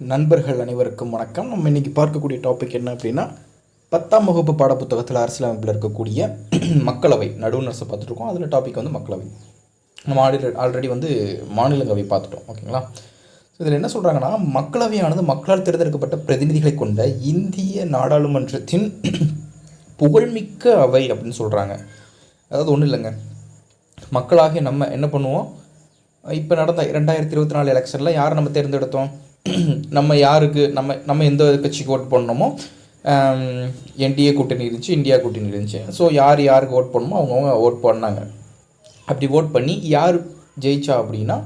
நண்பர்கள் அனைவருக்கும் வணக்கம். நம்ம இன்றைக்கி பார்க்கக்கூடிய டாபிக் என்ன அப்படின்னா பத்தாம் வகுப்பு பாடப்புத்தகத்தில் அரசியலமைப்பில் இருக்கக்கூடிய மக்களவை நடுவண் பார்த்துட்ருக்கோம். அதில் டாபிக் வந்து மக்களவை. நம்ம ஆல்ரெடி ஆல்ரெடி வந்து மாநிலங்களவை பார்த்துட்டோம். ஓகேங்களா? இதில் என்ன சொல்கிறாங்கன்னா மக்களவையானது மக்களால் தேர்ந்தெடுக்கப்பட்ட பிரதிநிதிகளை கொண்ட இந்திய நாடாளுமன்றத்தின் புகழ்மிக்க அவை அப்படின்னு சொல்கிறாங்க அதாவது ஒன்றும் இல்லைங்க. மக்களாகிய நம்ம என்ன பண்ணுவோம்? இப்போ நடந்த ரெண்டாயிரத்தி இருபத்தி நாலு எலெக்ஷனில் யாரை நம்ம தேர்ந்தெடுத்தோம்? நம்ம யாருக்கு நம்ம நம்ம எந்த கட்சிக்கு ஓட் பண்ணணுமோ என்டிஏ கூட்டணி இருந்துச்சு இந்தியா கூட்டணி இருந்துச்சு. ஸோ யார் யாருக்கு ஓட் பண்ணணுமோ அவங்கவுங்க ஓட் பண்ணாங்க அப்படி ஓட் பண்ணி யார் ஜெயிச்சா அப்படின்னா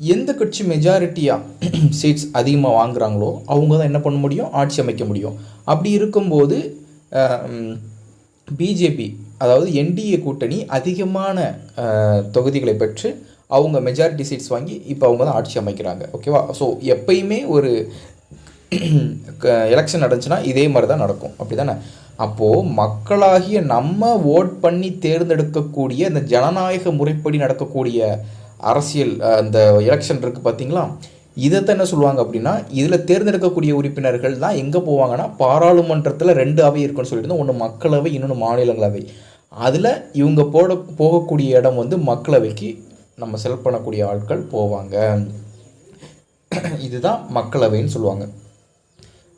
எந்த கட்சி மெஜாரிட்டியாக சீட்ஸ் அதிகமாக வாங்குறாங்களோ அவங்க தான் என்ன பண்ண முடியும்? ஆட்சி அமைக்க முடியும். அப்படி இருக்கும்போது பிஜேபி அதாவது என்டிஏ கூட்டணி அதிகமான தொகுதிகளை பெற்று அவங்க மெஜாரிட்டி சீட்ஸ் வாங்கி இப்போ அவங்க தான் ஆட்சி அமைக்கிறாங்க. ஓகேவா ஸோ எப்பயுமே ஒரு எலெக்ஷன் நடந்துச்சுன்னா இதே மாதிரி தான் நடக்கும். அப்படி தானே அப்போது மக்களாகிய நம்ம ஓட் பண்ணி தேர்ந்தெடுக்கக்கூடிய இந்த ஜனநாயக முறைப்படி நடக்கக்கூடிய அரசியல் அந்த எலெக்ஷன் இருக்குது பார்த்தீங்களா இதைத்தான் என்ன சொல்லுவாங்க அப்படின்னா இதில் தேர்ந்தெடுக்கக்கூடிய உறுப்பினர்கள் தான் எங்கே போவாங்கன்னா பாராளுமன்றத்தில் ரெண்டு அவை இருக்குன்னு சொல்லிட்டு ஒன்று மக்களவை இன்னொன்று மாநிலங்களவை. அதில் இவங்க போட போகக்கூடிய இடம் வந்து மக்களவைக்கு நம்ம செல் பண்ணக்கூடிய ஆட்கள் போவாங்க. இதுதான் மக்களவைன்னு சொல்லுவாங்க.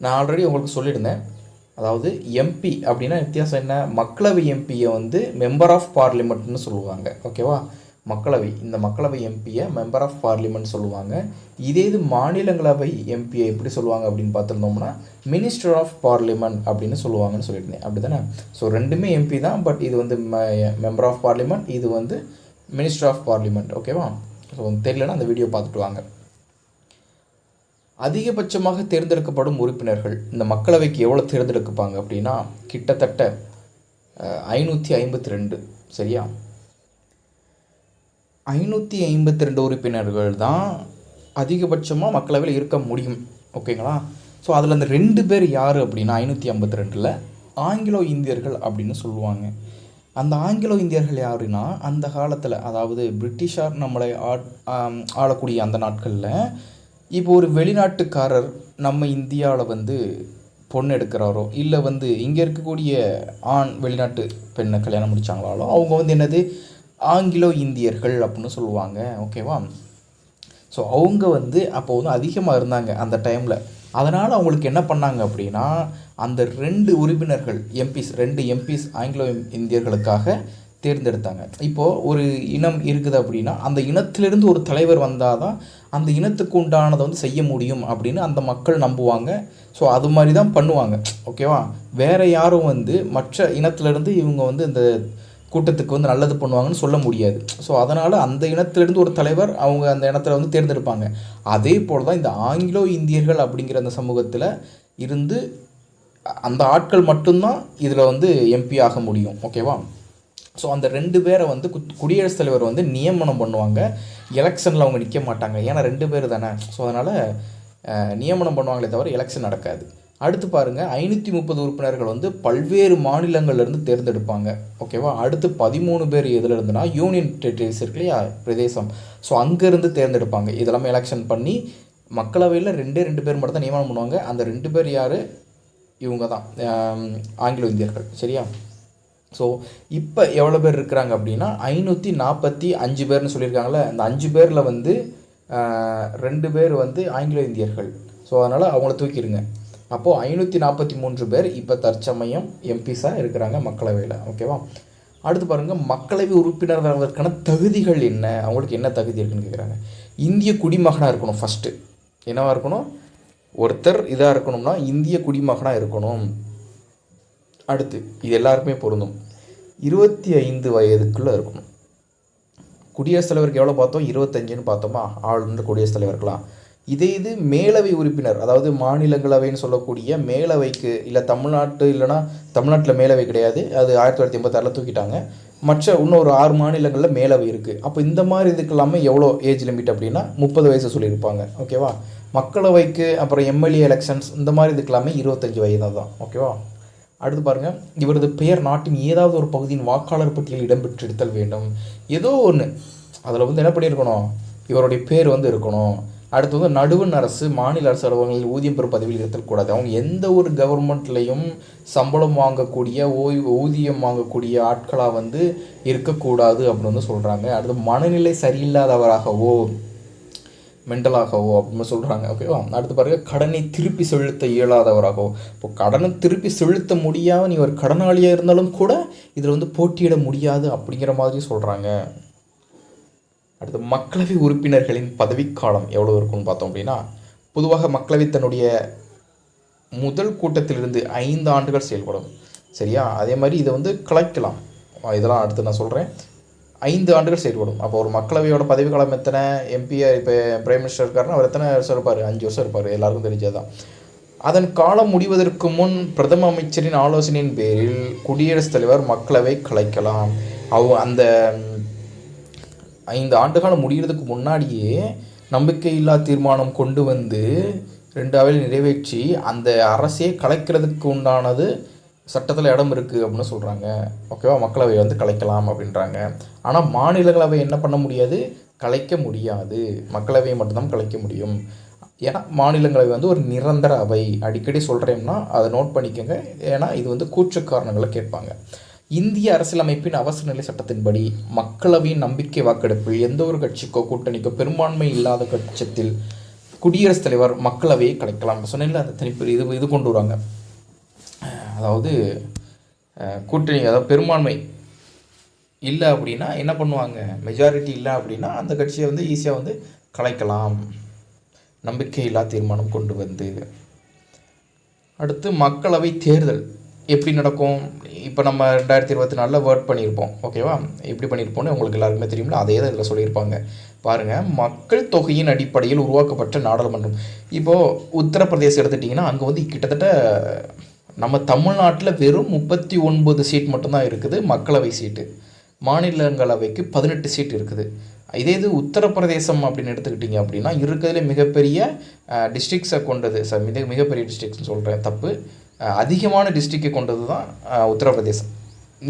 நான் ஆல்ரெடி உங்களுக்கு சொல்லியிருந்தேன். அதாவது எம்பி அப்படின்னா வித்தியாசம் என்ன? மக்களவை எம்பியை வந்து மெம்பர் ஆஃப் பார்லிமெண்ட்னு சொல்லுவாங்க. ஓகேவா மக்களவை இந்த மக்களவை எம்பியை மெம்பர் ஆஃப் பார்லிமெண்ட் சொல்லுவாங்க. இதே இது மாநிலங்களவை எம்பியை எப்படி சொல்லுவாங்க அப்படின்னு பார்த்துருந்தோம்னா மினிஸ்டர் ஆஃப் பார்லிமெண்ட் அப்படின்னு சொல்லுவாங்கன்னு சொல்லியிருந்தேன். அப்படி தானே ஸோ ரெண்டுமே எம்பி தான் பட் இது வந்து மெம்பர் ஆஃப் பார்லிமெண்ட் இது வந்து மினிஸ்டர் ஆஃப் பார்லிமெண்ட் ஓகேவா ஸோ தெரியலன்னா அந்த வீடியோ பார்த்துட்டு வாங்க. அதிகபட்சமாக தேர்ந்தெடுக்கப்படும் உறுப்பினர்கள் இந்த மக்களவைக்கு எவ்வளோ தேர்ந்தெடுக்கப்பாங்க அப்படின்னா கிட்டத்தட்ட ஐநூற்றி ஐம்பத்தி ரெண்டு சரியா? ஐநூற்றி ஐம்பத்தி ரெண்டு உறுப்பினர்கள் தான் அதிகபட்சமாக மக்களவையில் இருக்க முடியும் ஓகேங்களா ஸோ அதில் அந்த ரெண்டு பேர் யார் அப்படின்னா ஐநூற்றி ஐம்பத்தி ரெண்டில் ஆங்கிலோ இந்தியர்கள் அப்படின்னு சொல்லுவாங்க. அந்த ஆங்கிலோ இந்தியர்கள் யாருன்னா அந்த காலத்தில் அதாவது பிரிட்டிஷார் நம்மளை ஆட் ஆளக்கூடிய அந்த நாட்களில் இப்போ ஒரு வெளிநாட்டுக்காரர் நம்ம இந்தியாவில் வந்து பொண்ணு எடுக்கிறாரோ இல்லை வந்து இங்கே இருக்கக்கூடிய ஆண் வெளிநாட்டு பெண்ணை கல்யாணம் முடித்தாங்களாலோ அவங்க வந்து என்னது ஆங்கிலோ இந்தியர்கள் அப்படின்னு சொல்லுவாங்க ஓகேவா ஸோ அவங்க வந்து அப்போ வந்து அதிகமாக இருந்தாங்க அந்த டைமில் அதனால் அவங்களுக்கு என்ன பண்ணாங்க அப்படின்னா அந்த ரெண்டு உறுப்பினர்கள் எம்பிஸ் ரெண்டு எம்பிஸ் ஆங்கிலோ இந்தியர்களுக்காக தேர்ந்தெடுத்தாங்க. இப்போது ஒரு இனம் இருக்குது அப்படின்னா அந்த இனத்திலிருந்து ஒரு தலைவர் வந்தால் தான் அந்த இனத்துக்கு உண்டானதை வந்து செய்ய முடியும் அப்படின்னு அந்த மக்கள் நம்புவாங்க. ஸோ அது மாதிரி தான் பண்ணுவாங்க. ஓகேவா? வேறு யாரும் வந்து மற்ற இனத்திலிருந்து இவங்க வந்து இந்த கூட்டத்துக்கு வந்து நல்லது பண்ணுவாங்கன்னு சொல்ல முடியாது. ஸோ அதனால் அந்த இனத்திலிருந்து ஒரு தலைவர் அவங்க அந்த இனத்தில் வந்து தேர்ந்தெடுப்பாங்க. அதே போல் தான் இந்த ஆங்கிலோ இந்தியர்கள் அப்படிங்கிற அந்த சமூகத்தில் இருந்து அந்த ஆட்கள் மட்டும்தான் இதில் வந்து எம்பி ஆக முடியும். ஓகேவா ஸோ அந்த ரெண்டு பேரை வந்து கு- குடியரசுத் தலைவர் வந்து நியமனம் பண்ணுவாங்க. எலெக்ஷனில் அவங்க நிற்க மாட்டாங்க. ஏன்னா ரெண்டு பேர் தானே. ஸோ அதனால் நியமனம் பண்ணுவாங்களே தவிர எலெக்ஷன் நடக்காது. அடுத்து பாருங்கள் ஐநூற்றி முப்பது உறுப்பினர்கள் வந்து பல்வேறு மாநிலங்கள்லேருந்து தேர்ந்தெடுப்பாங்க. ஓகேவா அடுத்து பதிமூணு பேர் எதில் இருந்துன்னா யூனியன் டெரிட்டரிஸ் இருக்கு இல்லையா பிரதேசம். ஸோ அங்கேருந்து தேர்ந்தெடுப்பாங்க. இதெல்லாமே எலெக்ஷன் பண்ணி மக்களவையில் ரெண்டே ரெண்டு பேர் மட்டும் தான் நியமனம் பண்ணுவாங்க. அந்த ரெண்டு பேர் யார்? இவங்க தான் ஆங்கில இந்தியர்கள். சரியா? ஸோ இப்போ எவ்வளோ பேர் இருக்கிறாங்க அப்படின்னா ஐநூற்றி நாற்பத்தி அஞ்சு பேர்னு சொல்லியிருக்காங்களே அந்த அஞ்சு பேரில் வந்து ரெண்டு பேர் வந்து ஆங்கில இந்தியர்கள். ஸோ அதனால் அவங்கள தூக்கிடுங்க. அப்போது ஐநூற்றி நாற்பத்தி மூன்று பேர் இப்போ தற்சமயம் எம்பிஸாக இருக்கிறாங்க மக்களவையில். ஓகேவா? அடுத்து பாருங்கள் மக்களவை உறுப்பினர் ஆவதற்கான தகுதிகள் என்ன? அவங்களுக்கு என்ன தகுதி இருக்குன்னு கேட்குறாங்க இந்திய குடிமகனாக இருக்கணும் ஃபஸ்ட்டு என்னவாக இருக்கணும்? ஒருத்தர் இதாக இருக்கணும்னா இந்திய குடிமகனாக இருக்கணும். அடுத்து இது எல்லாருக்குமே பொருந்தும். இருபத்தி ஐந்து வயதுக்குள்ளே இருக்கணும். குடியரசுத் தலைவருக்கு எவ்வளோ பார்த்தோம்? இருபத்தஞ்சுன்னு பார்த்தோமா? ஆளுநர் குடியரசுத் தலைவருக்கலாம் இதே இது மேலவை உறுப்பினர் அதாவது மாநிலங்களவைன்னு சொல்லக்கூடிய மேலவைக்கு இல்லை தமிழ்நாட்டு இல்லைன்னா தமிழ்நாட்டில் மேலவை கிடையாது அது ஆயிரத்தி தொள்ளாயிரத்தி எண்பத்தாறில் தூக்கிட்டாங்க. மற்ற இன்னொரு ஆறு மாநிலங்களில் மேலவை இருக்குது அப்போ இந்த மாதிரி இதுக்கெல்லாமே எவ்வளோ ஏஜ் லிமிட் அப்படின்னா முப்பது வயசு சொல்லியிருப்பாங்க. ஓகேவா மக்களவைக்கு அப்புறம் எம்எல்ஏ எலெக்ஷன்ஸ் இந்த மாதிரி இதுக்கு எல்லாமே இருபத்தஞ்சி வயது தான் ஓகேவா அடுத்து பாருங்க. இவரது பெயர் நாட்டின் ஏதாவது ஒரு பகுதியின் வாக்காளர் பட்டியலில் இடம்பெற்றிருத்தல் வேண்டும். ஏதோ ஒன்று அதில் வந்து என்ன பண்ணியிருக்கணும்? இவருடைய பேர் வந்து இருக்கணும். அடுத்து வந்து நடுவண் அரசு மாநில அரசு அலுவலகங்களில் ஊதியம் பெறும் பதவியில் இருத்தக்கூடாது அவங்க எந்த ஒரு கவர்மெண்ட்லேயும் சம்பளம் வாங்கக்கூடிய ஓய்வு ஊதியம் வாங்கக்கூடிய ஆட்களாக வந்து இருக்கக்கூடாது அப்படின்னு வந்து சொல்கிறாங்க அடுத்து மனநிலை சரியில்லாதவராகவோ மெண்டலாகவோ அப்படின்னு சொல்கிறாங்க ஓகேவா அடுத்து பாருங்க கடனை திருப்பி செலுத்த இயலாதவராகவோ. இப்போ கடனை திருப்பி செலுத்த முடியாமல் நீ ஒரு கடனாளியாக இருந்தாலும் கூட இதில் வந்து போட்டியிட முடியாது அப்படிங்கிற மாதிரி சொல்கிறாங்க அடுத்து மக்களவை உறுப்பினர்களின் பதவிக்காலம் எவ்வளோ இருக்கும்னு பார்த்தோம் அப்படின்னா பொதுவாக மக்களவை தன்னுடைய முதல் கூட்டத்திலிருந்து ஐந்து ஆண்டுகள் செயல்படும். சரியா? அதே மாதிரி இதை வந்து கலைக்கலாம். இதெல்லாம் அடுத்து நான் சொல்கிறேன் ஐந்து ஆண்டுகள் செயல்படும். அப்போ ஒரு மக்களவையோட பதவிக்காலம் எத்தனை? எம்பிஆர் இப்போ பிரைம் மினிஸ்டர் இருக்காருன்னா அவர் எத்தனை வருஷம் இருப்பார்? அஞ்சு வருஷம் இருப்பார். எல்லாருக்கும் தெரிஞ்சதுதான். அதன் காலம் முடிவதற்கு முன் பிரதம அமைச்சரின் ஆலோசனையின் பேரில் குடியரசுத் தலைவர் மக்களவை கலைக்கலாம். அவ அந்த ஐந்து ஆண்டு காலம் முடிகிறதுக்கு முன்னாடியே நம்பிக்கையில்லா தீர்மானம் கொண்டு வந்து ரெண்டு அவையில் நிறைவேற்றி அந்த அரசே கலைக்கிறதுக்கு உண்டானது சட்டத்தில் இடம் இருக்குது அப்படின்னு சொல்கிறாங்க ஓகேவா மக்களவை வந்து கலைக்கலாம் அப்படின்றாங்க. ஆனால் மாநிலங்களவை என்ன பண்ண முடியாது? கலைக்க முடியாது. மக்களவையை மட்டும்தான் கலைக்க முடியும். ஏன்னா மாநிலங்களவை வந்து ஒரு நிரந்தர அவை. அடிக்கடி சொல்கிறேன்னா அதை நோட் பண்ணிக்கோங்க. ஏன்னா இது வந்து கூற்று காரணங்களை கேட்பாங்க. இந்திய அரசியலமைப்பின் அவசர நிலை சட்டத்தின்படி மக்களவையின் நம்பிக்கை வாக்கெடுப்பில் எந்த ஒரு கட்சிக்கோ கூட்டணிக்கோ பெரும்பான்மை இல்லாத பட்சத்தில் குடியரசுத் தலைவர் மக்களவையை கலைக்கலாம் சொன்னேன்ல அந்த தனிப்பு இது இது கொண்டு வருவாங்க. அதாவது கூட்டணி அதாவது பெரும்பான்மை இல்லை அப்படின்னா என்ன பண்ணுவாங்க? மெஜாரிட்டி இல்லை அப்படின்னா அந்த கட்சியை வந்து ஈஸியாக வந்து கலைக்கலாம். நம்பிக்கையில்லா தீர்மானம் கொண்டு வந்து. அடுத்து மக்களவை தேர்தல் எப்படி நடக்கும்? இப்போ நம்ம ரெண்டாயிரத்தி இருபத்தி நாலில் வேர்ட் பண்ணியிருப்போம். ஓகேவா எப்படி பண்ணியிருப்போம்னு உங்களுக்கு எல்லாருக்குமே தெரியும்ல? அதே தான் இதில் சொல்லியிருப்பாங்க. பாருங்கள் மக்கள் தொகையின் அடிப்படையில் உருவாக்கப்பட்ட நாடாளுமன்றம். இப்போது உத்தரப்பிரதேசம் எடுத்துட்டிங்கன்னா அங்கே வந்து கிட்டத்தட்ட நம்ம தமிழ்நாட்டில் வெறும் முப்பத்தி ஒன்பது சீட் மட்டும்தான் இருக்குது மக்களவை சீட்டு மாநிலங்களவைக்கு பதினெட்டு சீட் இருக்குது. இதே இது உத்தரப்பிரதேசம் அப்படின்னு எடுத்துக்கிட்டிங்க அப்படின்னா இருக்கிறதுல மிகப்பெரிய டிஸ்ட்ரிக்ஸை கொண்டது. சார் மிக மிகப்பெரிய டிஸ்ட்ரிக்ஸ்னு சொல்கிறேன் தப்பு. அதிகமான டிஸ்ட்ரிக்கை கொண்டது தான் உத்தரப்பிரதேசம்.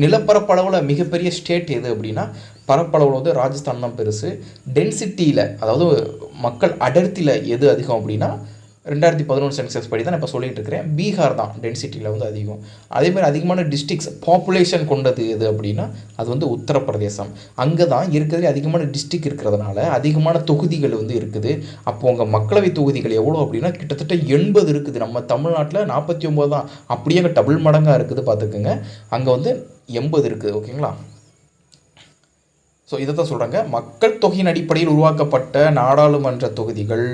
நிலப்பரப்பளவில் மிகப்பெரிய ஸ்டேட் எது அப்படின்னா பரப்பளவில் வந்து ராஜஸ்தான் தான் பெருசு. டென்சிட்டியில் அதாவது மக்கள் அடர்த்தியில் எது அதிகம் அப்படின்னா ரெண்டாயிரத்தி பதினொன்று சென்சஸ் படி தான் இப்போ சொல்லிகிட்டு இருக்கிறேன். பீகார் தான் டென்சிட்டியில் வந்து அதிகம். அதேமாதிரி அதிகமான டிஸ்ட்ரிக்ஸ் பாப்புலேஷன் கொண்டது எது அப்படின்னா அது வந்து உத்தரப்பிரதேசம். அங்கே தான் இருக்கிறதுலே அதிகமான டிஸ்ட்ரிக் இருக்கிறதுனால அதிகமான தொகுதிகள் வந்து இருக்குது. அப்போ உங்கள் மக்களவை தொகுதிகள் எவ்வளோ அப்படின்னா கிட்டத்தட்ட எண்பது இருக்குது. நம்ம தமிழ்நாட்டில் நாற்பத்தி ஒம்பது தான். அப்படியே அங்கே டபுள் மடங்காக இருக்குது பார்த்துக்குங்க. அங்கே வந்து எண்பது இருக்குது ஓகேங்களா? ஸோ இதை தான் சொல்கிறாங்க மக்கள் தொகையின் அடிப்படையில் உருவாக்கப்பட்ட நாடாளுமன்ற தொகுதிகள்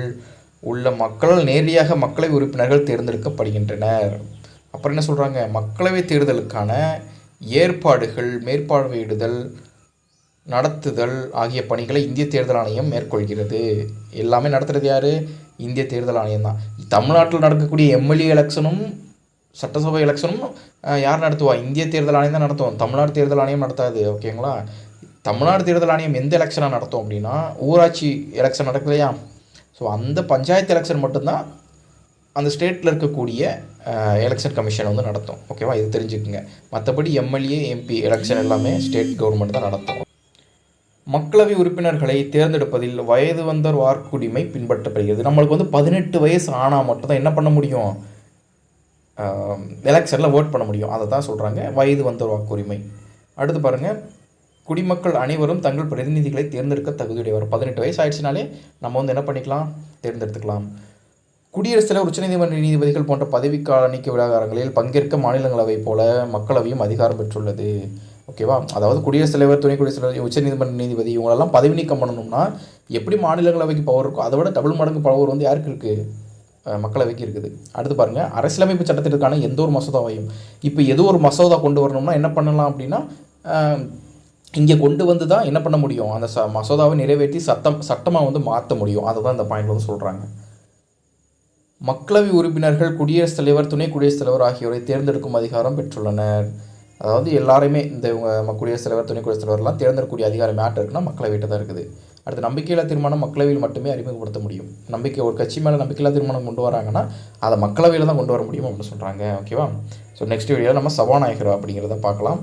உள்ள மக்களால் நேரடியாக மக்களவை உறுப்பினர்கள் தேர்ந்தெடுக்கப்படுகின்றனர். அப்புறம் என்ன சொல்கிறாங்க மக்களவை தேர்தலுக்கான ஏற்பாடுகள் மேற்பார்வையிடுதல் நடத்துதல் ஆகிய பணிகளை இந்திய தேர்தல் ஆணையம் மேற்கொள்கிறது. எல்லாமே நடத்துகிறது யார்? இந்திய தேர்தல் ஆணையம் தான். தமிழ்நாட்டில் நடக்கக்கூடிய எம்எல்ஏ எலெக்ஷனும் சட்டசபை எலெக்ஷனும் யார் நடத்துவா? இந்திய தேர்தல் ஆணையம் தான் நடத்துவோம் தமிழ்நாடு தேர்தல் ஆணையம் நடத்தாது ஓகேங்களா? தமிழ்நாடு தேர்தல் ஆணையம் எந்த எலெக்ஷனாக நடத்தும் அப்படின்னா ஊராட்சி எலெக்ஷன் நடக்கலையா? ஸோ அந்த பஞ்சாயத்து எலெக்ஷன் மட்டும்தான் அந்த ஸ்டேட்டில் இருக்கக்கூடிய எலெக்ஷன் கமிஷன் வந்து நடத்தும். ஓகேவா இது தெரிஞ்சுக்குங்க. மற்றபடி எம்எல்ஏ எம்பி எலெக்ஷன் எல்லாமே ஸ்டேட் கவர்மெண்ட் தான் நடத்தும். மக்களவை உறுப்பினர்களை தேர்ந்தெடுப்பதில் வயது வந்தோர் வாக்குரிமை பின்பற்றப்படுகிறது. நம்மளுக்கு வந்து பதினெட்டு வயசு ஆனால் மட்டும்தான் என்ன பண்ண முடியும்? எலெக்ஷனில் ஓட் பண்ண முடியும். அதை தான் சொல்கிறாங்க வயது வந்தோர் வாக்குரிமை. அடுத்து பாருங்கள் குடிமக்கள் அனைவரும் தங்கள் பிரதிநிதிகளை தேர்ந்தெடுக்க தகுதியுடையவர். பதினெட்டு வயசு ஆயிடுச்சுனாலே நம்ம வந்து என்ன பண்ணிக்கலாம்? தேர்ந்தெடுத்துக்கலாம். குடியரசுத் தலைவர் உச்சநீதிமன்ற நீதிபதிகள் போன்ற பதவிக்கால நீக்க விவகாரங்களில் பங்கேற்க மாநிலங்களவை போல மக்களவையும் அதிகாரம் பெற்றுள்ளது. ஓகேவா அதாவது குடியரசுத் தலைவர் துணை குடியரசுத் தலைவர் உச்சநீதிமன்ற நீதிபதி இவங்களெல்லாம் பதவி நீக்கம் பண்ணணும்னா எப்படி மாநிலங்களவைக்கு பவர் இருக்கோ அதை விட டபுள் மடங்கு பவர் வந்து யாருக்கு இருக்குது மக்களவைக்கு இருக்குது. அடுத்து பாருங்கள் அரசியலமைப்பு சட்டத்திற்கான எந்த ஒரு மசோதாவையும் இப்போ எது ஒரு மசோதா கொண்டு வரணும்னா என்ன பண்ணலாம் அப்படின்னா இங்கே கொண்டு வந்து தான் என்ன பண்ண முடியும்? அந்த ச மசோதாவை நிறைவேற்றி சட்டம் சட்டமாக வந்து மாற்ற முடியும். அதை தான் இந்த பாயிண்ட் வந்து சொல்கிறாங்க மக்களவை உறுப்பினர்கள் குடியரசுத் தலைவர் துணை குடியரசுத் தலைவர் ஆகியோரை தேர்ந்தெடுக்கும் அதிகாரம் பெற்றுள்ளனர். அதாவது எல்லாருமே இந்த குடியரசுத் தலைவர் துணை குடியரசுத் தலைவர்லாம் தேர்ந்தெடுக்கக்கூடிய அதிகாரம் யார்ட்ட இருக்குன்னா மக்களவையிட்ட தான் இருக்குது. அடுத்து நம்பிக்கையில்லா தீர்மானம் மக்களவையில் மட்டுமே அறிமுகப்படுத்த முடியும். நம்பிக்கை ஒரு கட்சி மேலே நம்பிக்கையில்லா தீர்மானம் கொண்டு வராங்கன்னா அதை மக்களவையில் தான் கொண்டு வர முடியும் அப்படின்னு சொல்கிறாங்க ஓகேவா? ஸோ நெக்ஸ்ட் வீடியோவில் நம்ம சபாநாயகர் அப்படிங்கிறத பார்க்கலாம்.